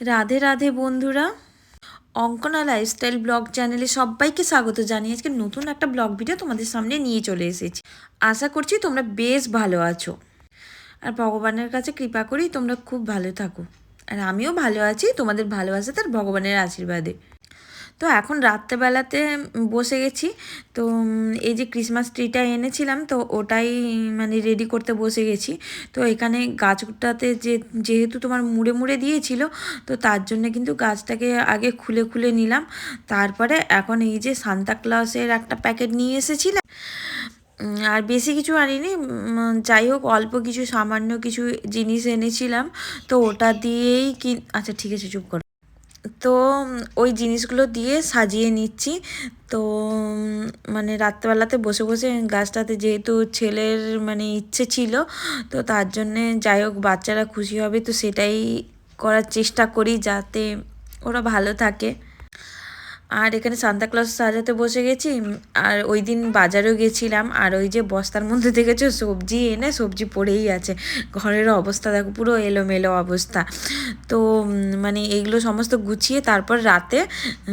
রাধে রাধে বন্ধুরা। Ankana lifestyle blog চ্যানেলে সবাইকে স্বাগত জানিয়ে আজকে নতুন একটা ব্লগ ভিডিও তোমাদের সামনে নিয়ে চলে এসেছি। আশা করছি তোমরা বেশ ভালো আছো। আর ভগবানের কাছে কৃপা করি তোমরা খুব ভালো থাকো। আর আমিও ভালো আছি, তোমাদের ভালোবাসা তার ভগবানের আশীর্বাদে। তো এখন রাত্রেবেলাতে বসে গেছি। তো এই যে ক্রিসমাস ট্রিটা এনেছিলাম, তো ওটাই মানে রেডি করতে বসে গেছি। তো এখানে গাছটাতে যে, যেহেতু তোমার মুড়ে মুড়ে দিয়েছিল, তো তার জন্য কিন্তু গাছটাকে আগে খুলে খুলে নিলাম। তারপরে এখন এই যে সান্তা ক্লসের একটা প্যাকেট নিয়ে এসেছিলাম। আর বেশি কিছু আনিনি যাই হোক, অল্প কিছু সামান্য কিছু জিনিস এনেছিলাম। তো ওটা দিয়েই কি আচ্ছা ঠিক আছে, চুপ করো। তো ওই জিনিসগুলো দিয়ে সাজিয়ে নিচ্ছি। তো মানে রাত্রেবেলাতে বসে বসে গাছটাতে যেহেতু ছেলের মানে ইচ্ছে ছিল, তো তার জন্যে যাই হোক বাচ্চারা খুশি হবে, তো সেটাই করার চেষ্টা করি যাতে ওরা ভালো থাকে। আর এখানে সান্তাক্লজ সাজাতে বসে গেছি আর ওই দিন বাজারেও গেছিলাম, আর ওই যে বস্তার মধ্যে দেখেছ, সবজি এনে সবজি পড়েই আছে। ঘরের অবস্থা দেখো, পুরো এলোমেলো অবস্থা। তো মানে এইগুলো সমস্ত গুছিয়ে তারপর রাতে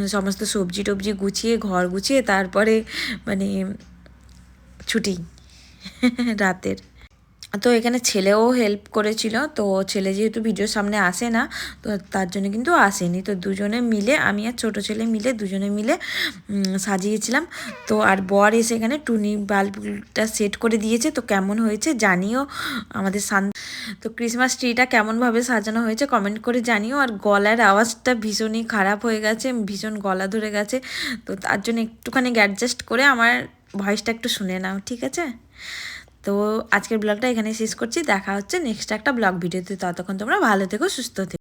সমস্ত সবজি টবজি গুছিয়ে, ঘর গুছিয়ে তারপরে মানে ছুটি। রাতের। তো এখানে ছেলেও হেল্প করেছিল। তো ছেলে যেহেতু ভিডিওর সামনে আসে না, তো তার জন্য কিন্তু আসেনি। তো দুজনে মিলে, আমি আর ছোট ছেলে মিলে দুজনে মিলে সাজিয়েছিলাম। তো আর বর এসে এখানে টুনি বাল্বটা সেট করে দিয়েছে। তো কেমন হয়েছে জানিও আমাদের শান তো ক্রিসমাস ট্রিটা কেমনভাবে সাজানো হয়েছে কমেন্ট করে জানিও। আর গলার আওয়াজটা ভীষণই খারাপ হয়ে গেছে, ভীষণ গলা ধরে গেছে। তো তার জন্য একটুখানি অ্যাডজাস্ট করে আমার ভয়েসটা একটু শুনে নাও, ঠিক আছে? তো আজকের ব্লগটা এখানে শেষ করছি। দেখা হচ্ছে নেক্সট একটা ব্লগ ভিডিওতে। ততক্ষণ তোমরা ভালো থেকো, সুস্থ থেকো।